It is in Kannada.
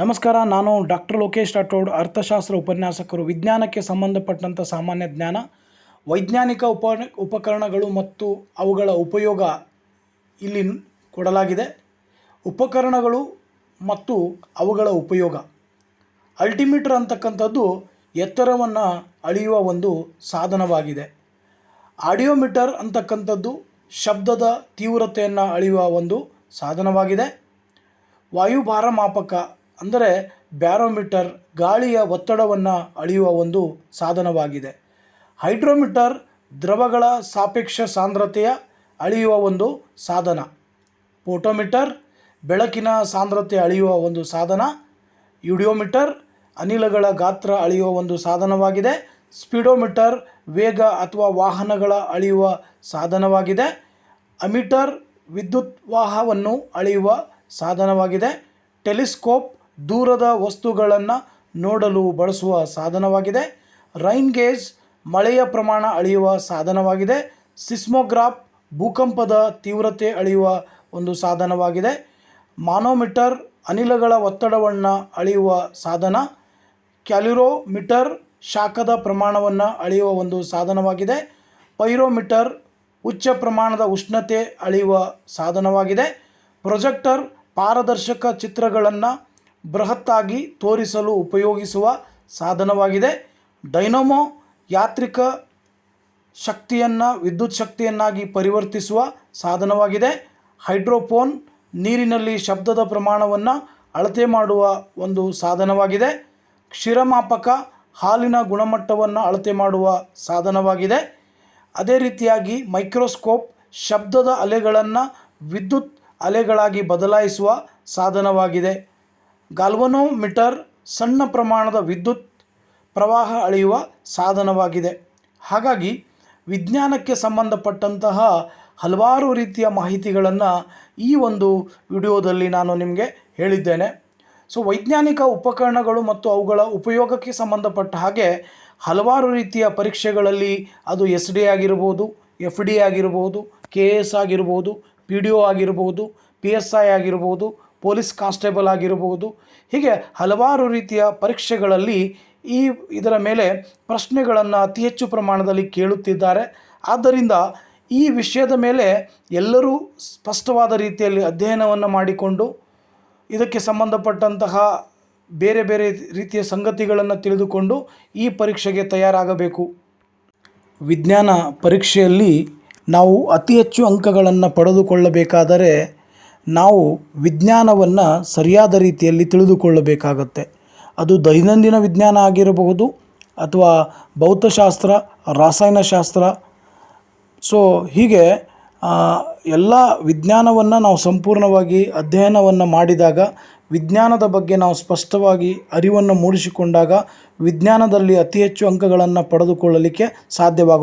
ನಮಸ್ಕಾರ, ನಾನು ಡಾಕ್ಟರ್ ಲೋಕೇಶ್ ರಾಠೋಡ್, ಅರ್ಥಶಾಸ್ತ್ರ ಉಪನ್ಯಾಸಕರು. ವಿಜ್ಞಾನಕ್ಕೆ ಸಂಬಂಧಪಟ್ಟಂಥ ಸಾಮಾನ್ಯ ಜ್ಞಾನ, ವೈಜ್ಞಾನಿಕ ಉಪ, ಉಪಕರಣಗಳು ಮತ್ತು ಅವುಗಳ ಉಪಯೋಗ ಇಲ್ಲಿ ಕೊಡಲಾಗಿದೆ. ಉಪಕರಣಗಳು ಮತ್ತು ಅವುಗಳ ಉಪಯೋಗ. ಅಲ್ಟಿಮೀಟರ್ ಅಂತಕ್ಕಂಥದ್ದು ಎತ್ತರವನ್ನು ಅಳೆಯುವ ಒಂದು ಸಾಧನವಾಗಿದೆ. ಆಡಿಯೋಮೀಟರ್ ಅಂತಕ್ಕಂಥದ್ದು ಶಬ್ದದ ತೀವ್ರತೆಯನ್ನು ಅಳೆಯುವ ಒಂದು ಸಾಧನವಾಗಿದೆ. ವಾಯುಭಾರ ಮಾಪಕ ಅಂದರೆ ಬ್ಯಾರೋಮೀಟರ್ ಗಾಳಿಯ ಒತ್ತಡವನ್ನು ಅಳೆಯುವ ಒಂದು ಸಾಧನವಾಗಿದೆ. ಹೈಡ್ರೋಮೀಟರ್ ದ್ರವಗಳ ಸಾಪೇಕ್ಷ ಸಾಂದ್ರತೆಯ ಅಳೆಯುವ ಒಂದು ಸಾಧನ. ಫೋಟೋಮೀಟರ್ ಬೆಳಕಿನ ಸಾಂದ್ರತೆ ಅಳೆಯುವ ಒಂದು ಸಾಧನ. ಯುಡಿಯೋಮೀಟರ್ ಅನಿಲಗಳ ಗಾತ್ರ ಅಳೆಯುವ ಒಂದು ಸಾಧನವಾಗಿದೆ. ಸ್ಪೀಡೋಮೀಟರ್ ವೇಗ ಅಥವಾ ವಾಹನಗಳ ಅಳೆಯುವ ಸಾಧನವಾಗಿದೆ. ಅಮೀಟರ್ ವಿದ್ಯುತ್ ವಾಹವನ್ನು ಅಳೆಯುವ ಸಾಧನವಾಗಿದೆ. ಟೆಲಿಸ್ಕೋಪ್ ದೂರದ ವಸ್ತುಗಳನ್ನು ನೋಡಲು ಬಳಸುವ ಸಾಧನವಾಗಿದೆ. ರೈನ್ ಗೇಜ್ ಮಳೆಯ ಪ್ರಮಾಣ ಅಳೆಯುವ ಸಾಧನವಾಗಿದೆ. ಸಿಸ್ಮೋಗ್ರಾಫ್ ಭೂಕಂಪದ ತೀವ್ರತೆ ಅಳೆಯುವ ಒಂದು ಸಾಧನವಾಗಿದೆ. ಮಾನೋಮೀಟರ್ ಅನಿಲಗಳ ಒತ್ತಡವನ್ನು ಅಳೆಯುವ ಸಾಧನ. ಕ್ಯಾಲಿರೋಮೀಟರ್ ಶಾಖದ ಪ್ರಮಾಣವನ್ನು ಅಳೆಯುವ ಒಂದು ಸಾಧನವಾಗಿದೆ. ಪೈರೋಮೀಟರ್ ಉಚ್ಚ ಪ್ರಮಾಣದ ಉಷ್ಣತೆ ಅಳೆಯುವ ಸಾಧನವಾಗಿದೆ. ಪ್ರೊಜೆಕ್ಟರ್ ಪಾರದರ್ಶಕ ಚಿತ್ರಗಳನ್ನು ಬೃಹತ್ತಾಗಿ ತೋರಿಸಲು ಉಪಯೋಗಿಸುವ ಸಾಧನವಾಗಿದೆ. ಡೈನಮೋ ಯಾತ್ರಿಕ ಶಕ್ತಿಯನ್ನು, ವಿದ್ಯುತ್ ಶಕ್ತಿಯನ್ನಾಗಿ ಪರಿವರ್ತಿಸುವ ಸಾಧನವಾಗಿದೆ. ಹೈಡ್ರೋಫೋನ್ ನೀರಿನಲ್ಲಿ ಶಬ್ದದ ಪ್ರಮಾಣವನ್ನು ಅಳತೆ ಮಾಡುವ ಒಂದು ಸಾಧನವಾಗಿದೆ. ಕ್ಷೀರಮಾಪಕ ಹಾಲಿನ ಗುಣಮಟ್ಟವನ್ನು ಅಳತೆ ಮಾಡುವ ಸಾಧನವಾಗಿದೆ. ಅದೇ ರೀತಿಯಾಗಿ ಮೈಕ್ರೋಸ್ಕೋಪ್ ಶಬ್ದದ ಅಲೆಗಳನ್ನು ವಿದ್ಯುತ್ ಅಲೆಗಳಾಗಿ ಬದಲಾಯಿಸುವ ಸಾಧನವಾಗಿದೆ. ಗಾಲ್ವನೋಮೀಟರ್ ಸಣ್ಣ ಪ್ರಮಾಣದ ವಿದ್ಯುತ್ ಪ್ರವಾಹ ಅಳೆಯುವ ಸಾಧನವಾಗಿದೆ. ಹಾಗಾಗಿ ವಿಜ್ಞಾನಕ್ಕೆ ಸಂಬಂಧಪಟ್ಟಂತಹ ಹಲವಾರು ರೀತಿಯ ಮಾಹಿತಿಗಳನ್ನು ಈ ಒಂದು ವಿಡಿಯೋದಲ್ಲಿ ನಾನು ನಿಮಗೆ ಹೇಳಿದ್ದೇನೆ. ಸೊ, ವೈಜ್ಞಾನಿಕ ಉಪಕರಣಗಳು ಮತ್ತು ಅವುಗಳ ಉಪಯೋಗಕ್ಕೆ ಸಂಬಂಧಪಟ್ಟ ಹಾಗೆ ಹಲವಾರು ರೀತಿಯ ಪರೀಕ್ಷೆಗಳಲ್ಲಿ ಅದು ಎಸ್ ಡಿ ಆಗಿರ್ಬೋದು, ಎಫ್ ಡಿ ಆಗಿರ್ಬೋದು, ಕೆ ಎ ಎಸ್ ಆಗಿರ್ಬೋದು, ಪಿ ಡಿ ಒ ಆಗಿರ್ಬೋದು, ಪಿ ಎಸ್ ಐ ಆಗಿರ್ಬೋದು ಪೊಲೀಸ್ ಕಾನ್ಸ್ಟೇಬಲ್ ಆಗಿರಬಹುದು. ಹೀಗೆ ಹಲವಾರು ರೀತಿಯ ಪರೀಕ್ಷೆಗಳಲ್ಲಿ ಈ ಇದರ ಮೇಲೆ ಪ್ರಶ್ನೆಗಳನ್ನು ಅತಿ ಹೆಚ್ಚು ಪ್ರಮಾಣದಲ್ಲಿ ಕೇಳುತ್ತಿದ್ದಾರೆ. ಆದ್ದರಿಂದ ಈ ವಿಷಯದ ಮೇಲೆ ಎಲ್ಲರೂ ಸ್ಪಷ್ಟವಾದ ರೀತಿಯಲ್ಲಿ ಅಧ್ಯಯನವನ್ನು ಮಾಡಿಕೊಂಡು ಇದಕ್ಕೆ ಸಂಬಂಧಪಟ್ಟಂತಹ ಬೇರೆ ಬೇರೆ ರೀತಿಯ ಸಂಗತಿಗಳನ್ನು ತಿಳಿದುಕೊಂಡು ಈ ಪರೀಕ್ಷೆಗೆ ತಯಾರಾಗಬೇಕು. ವಿಜ್ಞಾನ ಪರೀಕ್ಷೆಯಲ್ಲಿ ನಾವು ಅತಿ ಹೆಚ್ಚು ಅಂಕಗಳನ್ನು ಪಡೆದುಕೊಳ್ಳಬೇಕಾದರೆ ನಾವು ವಿಜ್ಞಾನವನ್ನು ಸರಿಯಾದ ರೀತಿಯಲ್ಲಿ ತಿಳಿದುಕೊಳ್ಳಬೇಕಾಗತ್ತೆ. ಅದು ದೈನಂದಿನ ವಿಜ್ಞಾನ ಆಗಿರಬಹುದು ಅಥವಾ ಭೌತಶಾಸ್ತ್ರ, ರಾಸಾಯನಶಾಸ್ತ್ರ. ಸೊ ಹೀಗೆ ಎಲ್ಲ ವಿಜ್ಞಾನವನ್ನು ನಾವು ಸಂಪೂರ್ಣವಾಗಿ ಅಧ್ಯಯನವನ್ನು ಮಾಡಿದಾಗ, ವಿಜ್ಞಾನದ ಬಗ್ಗೆ ನಾವು ಸ್ಪಷ್ಟವಾಗಿ ಅರಿವನ್ನು ಮೂಡಿಸಿಕೊಂಡಾಗ, ವಿಜ್ಞಾನದಲ್ಲಿ ಅತಿ ಹೆಚ್ಚು ಅಂಕಗಳನ್ನು ಪಡೆದುಕೊಳ್ಳಲಿಕ್ಕೆ ಸಾಧ್ಯವಾಗುತ್ತೆ